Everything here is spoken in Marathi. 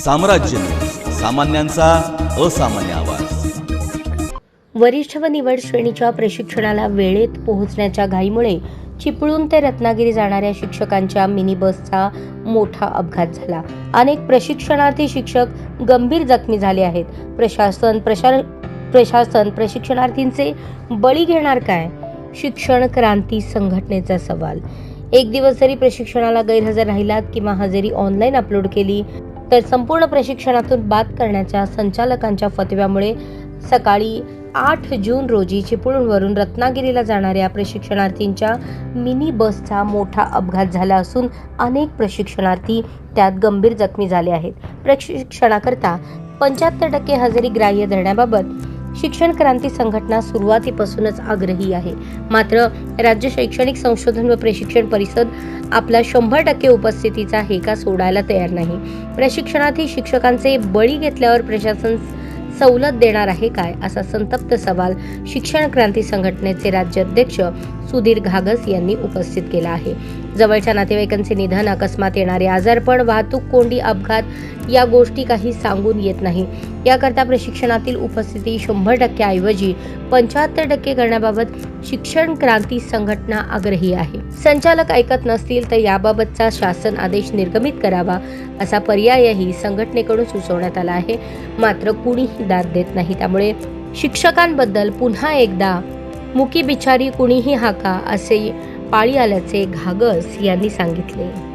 साम्राज्य. सामान्यांचा असामान्य आवाज. वरिष्ठ व निवड श्रेणीच्या प्रशिक्षणाला वेळेत पोहोचण्याच्या घाईमुळे चिपळूण ते रत्नागिरी जाणाऱ्या शिक्षकांच्या मिनी बसचा मोठा अपघात झाला. अनेक प्रशिक्षणार्थी शिक्षक गंभीर जखमी झाले आहेत. प्रशासन प्रशार प्रशासन प्रशिक्षणार्थींचे बळी घेणार काय? शिक्षण क्रांती संघटनेचा सवाल. एक दिवस जरी प्रशिक्षणाला गैरहजर राहिलात किंवा हजेरी ऑनलाईन अपलोड केली तर संपूर्ण प्रशिक्षणातून बाद करण्याच्या संचालकांच्या फतव्यामुळे सकाळी आठ जून रोजी चिपळूणवरून रत्नागिरीला जाणाऱ्या प्रशिक्षणार्थींच्या मिनी बसचा मोठा अपघात झाला असून अनेक प्रशिक्षणार्थी त्यात गंभीर जखमी झाले आहेत. प्रशिक्षणाकरता पंच्याहत्तर टक्के हजेरी ग्राह्य धरण्याबाबत शिक्षण क्रांती संघटना सुरुवातीपासूनच आग्रही आहे. मात्र राज्य शैक्षणिक संशोधन व प्रशिक्षण परिषद आपला शंभर टक्के उपस्थितीचा हेका सोडायला तयार नाही. प्रशिक्षणार्थी शिक्षकांचे बळी घेतल्यावर प्रशासन सवलत देणार आहे काय असा संतप्त सवाल शिक्षण क्रांती संघटनेचे राज्याध्यक्ष सुधीर घागस यांनी उपस्थित केला आहे. जवळच्या नातेवाईकांचे निधन अकस्मात येणारे आजारपण वाहतूक कोंडी अपघात या गोष्टी काही सांगून येत नाही. याकरता प्रशिक्षणातील उपस्थिती शंभर टक्के ऐवजी पंच्याहत्तर टक्के करण्याबाबत शिक्षण क्रांती संघटना आग्रही आहे. संचालक ऐकत नसतील तर याबाबतचा शासन आदेश निर्गमित करावा असा पर्यायही संघटनेकडून सुचवण्यात आला आहे. मात्र कुणीही दाद देत नाही. त्यामुळे शिक्षकांबद्दल पुन्हा एकदा मुकी बिचारी कुणीही हाका असे पाळी आल्याचे घागस यांनी सांगितले.